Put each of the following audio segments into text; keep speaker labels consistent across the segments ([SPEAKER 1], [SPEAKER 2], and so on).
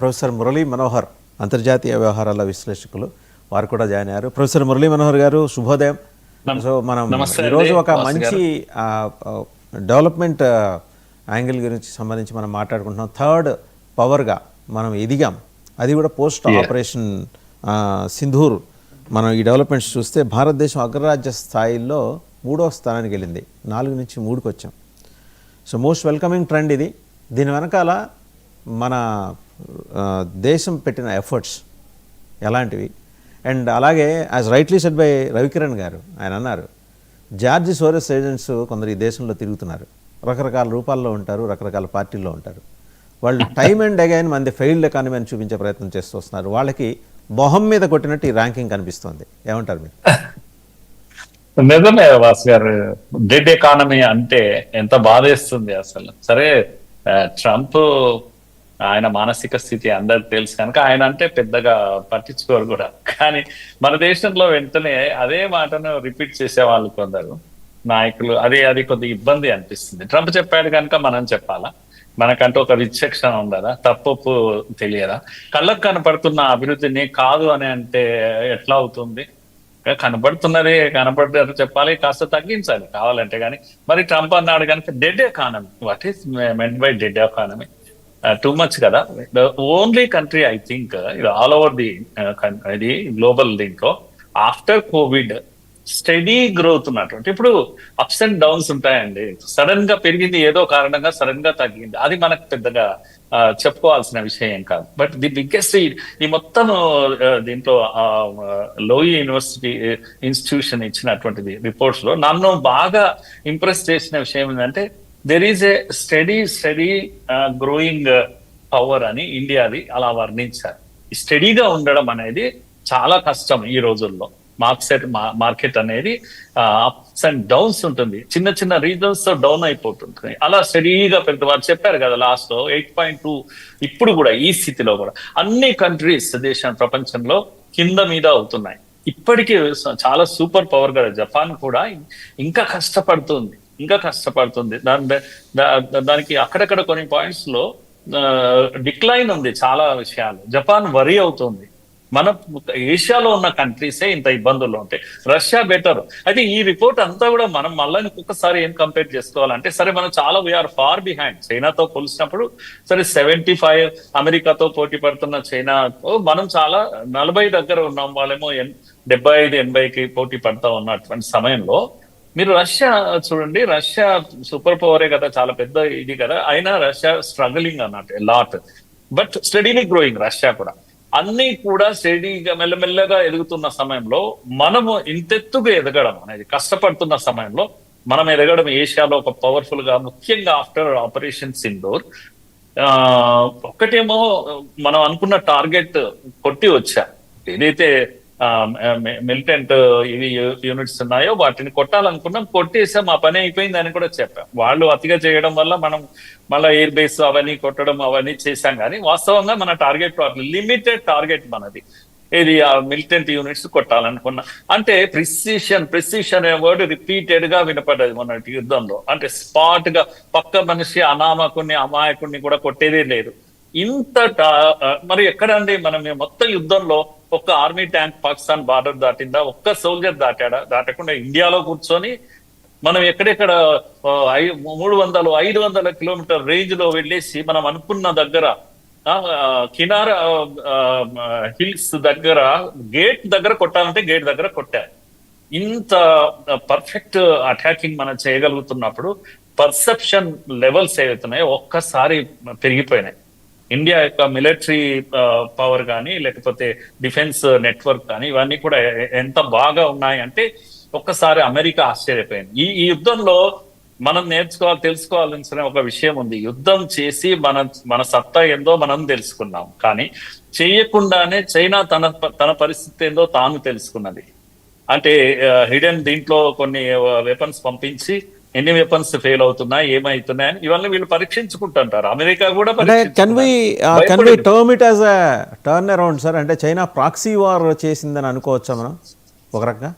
[SPEAKER 1] Professor Murali Manohar అంతర్జాతీయ వ్యవహారాల విశ్లేషకులు వారు కూడా జాయిన్ అయ్యారు. ప్రొఫెసర్ మురళీ మనోహర్ గారు శుభోదయం. సో మనం ఈరోజు ఒక మంచి డెవలప్మెంట్ యాంగిల్ గురించి సంబంధించి మనం మాట్లాడుకుంటున్నాం. థర్డ్ పవర్గా మనం ఎదిగాం. అది కూడా పోస్ట్ ఆపరేషన్ సింధూర్. మనం ఈ డెవలప్మెంట్స్ చూస్తే భారతదేశం అగ్రరాజ్య స్థాయిలో మూడో స్థానానికి వెళ్ళింది. నాలుగు నుంచి మూడుకి వచ్చాం సో మోస్ట్ వెల్కమింగ్ ట్రెండ్ ఇది. దీని వెనకాల మన దేశం పెట్టిన ఎఫర్ట్స్ ఎలాంటివి? అండ్ అలాగే as rightly said by Ravikiran garu ఆయన అన్నారు జార్జి సోరెస్ ఏజెంట్స్ కొందరు ఈ దేశంలో తిరుగుతున్నారు. రకరకాల రూపాల్లో ఉంటారు రకరకాల పార్టీల్లో ఉంటారు. వాళ్ళు టైమ్ అండ్ అగైన్ మంది ఫెయిల్డ్ ఎకానమీ అని చూపించే ప్రయత్నం చేస్తూ వస్తున్నారు. వాళ్ళకి మొహం మీద కొట్టినట్టు ఈ ర్యాంకింగ్ కనిపిస్తుంది. ఏమంటారు మీరు?
[SPEAKER 2] నిజమే వాస్ గారు. డెడ్ ఎకానమీ అంటే ఎంత బాధేస్తుంది అసలు. సరే ట్రంప్ ఆయన మానసిక స్థితి అందరికి తెలుసు కనుక ఆయన అంటే పెద్దగా పట్టించుకోరు కూడా. కానీ మన దేశంలో వెంటనే అదే మాటను రిపీట్ చేసే వాళ్ళు కొందరు నాయకులు అది అది కొద్దిగా ఇబ్బంది అనిపిస్తుంది. ట్రంప్ చెప్పాడు కనుక మనం చెప్పాలా? మనకంటూ ఒక విచక్షణ ఉండదా తప్పొప్పు తెలియదా? కళ్ళకు కనపడుతున్న అభివృద్ధిని కాదు అని అంటే ఎట్లా అవుతుంది? కనబడుతున్నది కనబడ్డారు చెప్పాలి కాస్త తగ్గించాలి కావాలంటే కానీ మరి ట్రంప్ అన్నాడు కనుక dead economy what is meant by dead economy Uh, too much కదా. Only country I think all over the ఇది గ్లోబల్ దీంట్లో ఆఫ్టర్ కోవిడ్ స్టడీ గ్రోత్ ఉన్నటువంటి ఇప్పుడు అప్స్ అండ్ డౌన్స్ ఉంటాయండి. సడన్గా పెరిగింది ఏదో కారణంగా సడన్గా తగ్గింది. అది మనకు పెద్దగా చెప్పుకోవాల్సిన విషయం ఏం కాదు. బట్ ది బిగ్గెస్ట్ ఈ మొత్తం uh, దీంట్లో లోయి యూనివర్సిటీ ఇన్స్టిట్యూషన్ ఇచ్చినటువంటిది రిపోర్ట్స్లో నన్ను బాగా ఇంప్రెస్ చేసిన విషయం ఏంటంటే there is a steady steady growing power అని ఇండియాది అలా వర్ణించారు. స్టడీగా ఉండడం అనేది చాలా కష్టం ఈ రోజుల్లో. మార్కెట్ మార్కెట్ అనేది అప్స్ అండ్ డౌన్స్ ఉంటుంది. చిన్న చిన్న రీజన్స్తో డౌన్ అయిపోతుంటుంది. అలా స్టడీగా పెద్ద వారు చెప్పారు కదా లాస్ట్లో ఎయిట్ పాయింట్ టూ ఇప్పుడు కూడా ఈ స్థితిలో కూడా. అన్ని కంట్రీస్ దేశం ప్రపంచంలో కింద మీద అవుతున్నాయి. ఇప్పటికీ చాలా సూపర్ పవర్ కదా. జపాన్ కూడా ఇంకా కష్టపడుతుంది. ఇంకా కష్టపడుతుంది. దాని దానికి అక్కడక్కడ కొన్ని పాయింట్స్లో డిక్లైన్ ఉంది చాలా విషయాలు. జపాన్ వరి అవుతుంది. మన ఏషియాలో ఉన్న కంట్రీసే ఇంత ఇబ్బందుల్లో ఉంటాయి. రష్యా బెటర్ అయితే ఈ రిపోర్ట్ అంతా కూడా మనం మళ్ళీ ఇంకొకసారి ఏం కంపేర్ చేసుకోవాలంటే సరే మనం చాలా వీఆర్ ఫార్ బిహైండ్ చైనాతో పోల్చినప్పుడు సరే సెవెంటీ ఫైవ్ అమెరికాతో పోటీ పడుతున్న చైనా మనం చాలా నలభై దగ్గర ఉన్నాం. వాళ్ళేమో డెబ్బై ఐదు ఎనభైకి పోటీ పడతా ఉన్నటువంటి సమయంలో మీరు రష్యా చూడండి రష్యా సూపర్ పవరే కదా చాలా పెద్ద ఇది కదా. అయినా రష్యా స్ట్రగలింగ్ అన్నట్టు lot but steadily growing Russia కూడా. అన్ని కూడా స్టడీగా మెల్లమెల్లగా ఎదుగుతున్న సమయంలో మనము ఇంతెత్తుగా ఎదగడం అనేది కష్టపడుతున్న సమయంలో మనం ఎదగడం ఏషియాలో ఒక పవర్ఫుల్గా ముఖ్యంగా ఆఫ్టర్ ఆపరేషన్ సింధూర్ ఆ ఒక్కటేమో మనం అనుకున్న టార్గెట్ కొట్టి వచ్చా. ఏదైతే మిలిటెంట్ ఇవి యూనిట్స్ ఉన్నాయో వాటిని కొట్టాలనుకున్నాం కొట్టేసాం ఆ పని అయిపోయింది అని కూడా చెప్పాం. వాళ్ళు అతిగా చేయడం వల్ల మనం మళ్ళీ ఎయిర్ బేస్ అవన్నీ కొట్టడం అవన్నీ చేశాం కానీ వాస్తవంగా మన టార్గెట్ లిమిటెడ్ టార్గెట్ మనది. ఇది ఆ మిలిటెంట్ యూనిట్స్ కొట్టాలనుకున్నా. అంటే ప్రిసిషన్ ప్రిసిషన్ అనే వర్డ్ రిపీటెడ్గా వినపడ్డది మన యుద్ధంలో. అంటే స్పాట్గా పక్క మనిషి అనామకుని అమాయకుడిని కూడా కొట్టేదే లేదు. ఇంత మరి ఎక్కడండి? మనం మొత్తం యుద్ధంలో ఒక్క ఆర్మీ ట్యాంక్ పాకిస్తాన్ బార్డర్ దాటిందా? ఒక్క సోల్జర్ దాటాడా? దాటకుండా ఇండియాలో కూర్చొని మనం ఎక్కడెక్కడ మూడు వందలు ఐదు వందల కిలోమీటర్ రేంజ్లో వెళ్ళేసి మనం అనుకున్న దగ్గర కినార హిల్స్ దగ్గర గేట్ దగ్గర కొట్టాలంటే గేట్ దగ్గర కొట్టారు ఇంత పర్ఫెక్ట్ అటాకింగ్ మనం చేయగలుగుతున్నప్పుడు పర్సెప్షన్ లెవెల్స్ ఏవైతున్నాయో ఒక్కసారి పెరిగిపోయినాయి. ఇండియా యొక్క మిలిటరీ పవర్ కానీ లేకపోతే డిఫెన్స్ నెట్వర్క్ కానీ ఇవన్నీ కూడా ఎంత బాగా ఉన్నాయి అంటే ఒక్కసారి అమెరికా ఆశ్చర్యపోయింది. ఈ ఈ యుద్ధంలో మనం నేర్చుకోవాలి తెలుసుకోవాల్సిన ఒక విషయం ఉంది. యుద్ధం చేసి మన మన సత్తా ఏందో మనం తెలుసుకున్నాం. కానీ చేయకుండానే చైనా తన తన పరిస్థితి ఏందో తాను తెలుసుకున్నది. అంటే హిడెన్ దీంట్లో కొన్ని వెపన్స్ పంపించి ఎన్ని వెపన్స్ ఫెయిల్ అవుతున్నాయి ఏమైతున్నాయని ఇవన్నీ వీళ్ళు పరీక్షించుకుంటుంటారు అమెరికా కూడా
[SPEAKER 1] can we. Can we. Term it as turn around sir అంటే చైనా ప్రాక్సీ వార్ చేసిందని అనుకోవచ్చా మనం ఒక రకంగా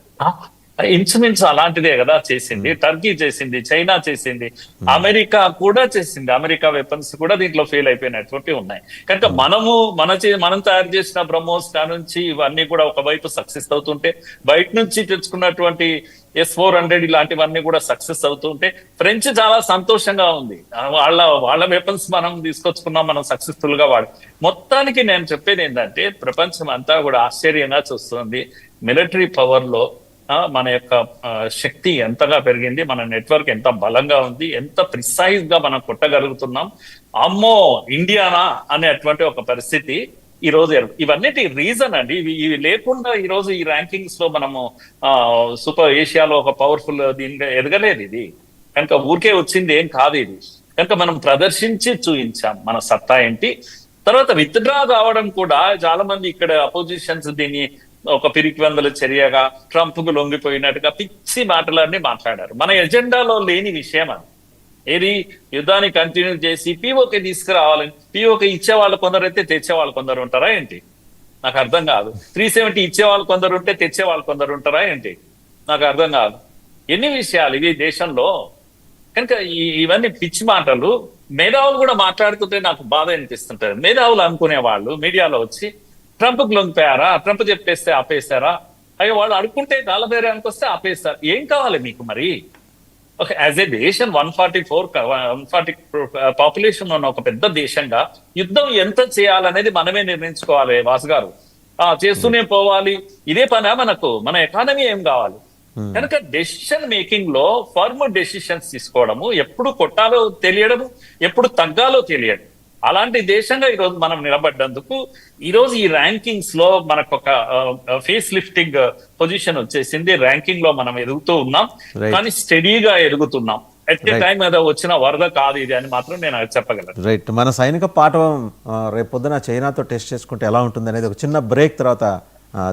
[SPEAKER 2] ఇంచుమించు అలాంటిదే కదా చేసింది. టర్కీ చేసింది చైనా చేసింది అమెరికా కూడా చేసింది. అమెరికా వెపన్స్ కూడా దీంట్లో ఫెయిల్ అయిపోయినటువంటి ఉన్నాయి. కనుక మనము మన చే- మనం తయారు చేసిన బ్రహ్మోస్ నుంచి ఇవన్నీ కూడా ఒకవైపు సక్సెస్ అవుతుంటే బయట నుంచి తెచ్చుకున్నటువంటి ఎస్ ఫోర్ హండ్రెడ్ ఇలాంటివన్నీ కూడా సక్సెస్ అవుతుంటే ఫ్రెంచ్ చాలా సంతోషంగా ఉంది. వాళ్ళ వాళ్ళ వెపన్స్ మనం తీసుకొచ్చుకున్నాం మనం సక్సెస్ఫుల్గా వాడు. మొత్తానికి నేను చెప్పేది ఏంటంటే ప్రపంచం అంతా కూడా ఆశ్చర్యంగా చూస్తుంది. మిలిటరీ పవర్లో మన యొక్క శక్తి ఎంతగా పెరిగింది మన నెట్వర్క్ ఎంత బలంగా ఉంది ఎంత ప్రిసైజ్గా మనం కొట్టగలుగుతున్నాం. అమ్మో ఇండియానా అనేటువంటి ఒక పరిస్థితి ఈ రోజు ఇవన్నిటి రీజన్ అండి. ఇవి లేకుండా ఈ రోజు ఈ ర్యాంకింగ్స్లో మనము సూపర్ ఏషియాలో ఒక పవర్ఫుల్ దీనిగా ఎదగలేదు ఇది. కనుక ఊరికే వచ్చింది ఏం కాదు ఇది. కనుక మనం ప్రదర్శించి చూపించాం మన సత్తా ఏంటి. తర్వాత విత్డ్రా కావడం కూడా చాలా మంది ఇక్కడ అపోజిషన్స్ దీన్ని ఒక పిరికివందల చర్యగా ట్రంప్కు లొంగిపోయినట్టుగా పిచ్చి మాటలన్నీ మాట్లాడారు. మన ఎజెండాలో లేని విషయం అది. ఏది? యుద్ధాన్ని కంటిన్యూ చేసి పీఓకే తీసుకురావాలని పీఓకే ఇచ్చే వాళ్ళు కొందరు అయితే తెచ్చే వాళ్ళు కొందరు ఉంటారా ఏంటి? నాకు అర్థం కాదు. త్రీ సెవెంటీ ఇచ్చే వాళ్ళు కొందరు ఉంటే తెచ్చే వాళ్ళు కొందరు ఉంటారా ఏంటి? నాకు అర్థం కాదు. ఎన్ని విషయాలు ఇవి దేశంలో? కనుక ఈ- ఇవన్నీ పిచ్చి మాటలు. మేధావులు కూడా మాట్లాడుతుంటే నాకు బాధ అనిపిస్తుంటది. మేధావులు అనుకునే వాళ్ళు మీడియాలో వచ్చి ట్రంప్కు లొంగిపోయారా ట్రంప్ చెప్పేస్తే ఆపేశారా? అయ్యో వాళ్ళు అడుక్కుంటే కాళ్ళ బేరానికి వస్తే ఆపేస్తారు. ఏం కావాలి మీకు మరి? ఓకే యాజ్ ఏ దేశం one forty four one forty population ఉన్న ఒక పెద్ద దేశంగా యుద్ధం ఎంత చేయాలనేది మనమే నిర్ణయించుకోవాలి వాసు గారు. ఆ చేస్తూనే పోవాలి. ఇదే పనా మనకు? మన ఎకానమీ ఏం కావాలి? కనుక డెసిషన్ మేకింగ్లో ఫర్మ్ డెసిషన్స్ తీసుకోవడము ఎప్పుడు కొట్టాలో తెలియడము ఎప్పుడు తగ్గాలో తెలియడం. అలాంటి దేశంగా ఈ రోజు మనం నిలబడ్డందుకు ఈ రోజు ఈ ర్యాంకింగ్స్లో మనకు ఒక ఫేస్ లిఫ్టింగ్ పొజిషన్ వచ్చేసింది. ర్యాంకింగ్లో మనం ఎదుగుతూ ఉన్నాం. కానీ స్టడీగా ఎదుగుతున్నాం. ఎట్. టైం ఏదో వచ్చిన వరద కాదు ఇది అని మాత్రం నేను చెప్పగలను.
[SPEAKER 1] రైట్ మన సైనిక పాఠం ఆ, రేపు పొద్దున చైనాతో టెస్ట్ చేసుకుంటే ఎలా ఉంటుంది అనేది ఒక చిన్న బ్రేక్ తర్వాత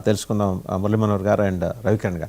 [SPEAKER 1] తెలుసుకుందాం మురళీ మనోహర్ గారు అండ్ రవికిరణ్ గారు.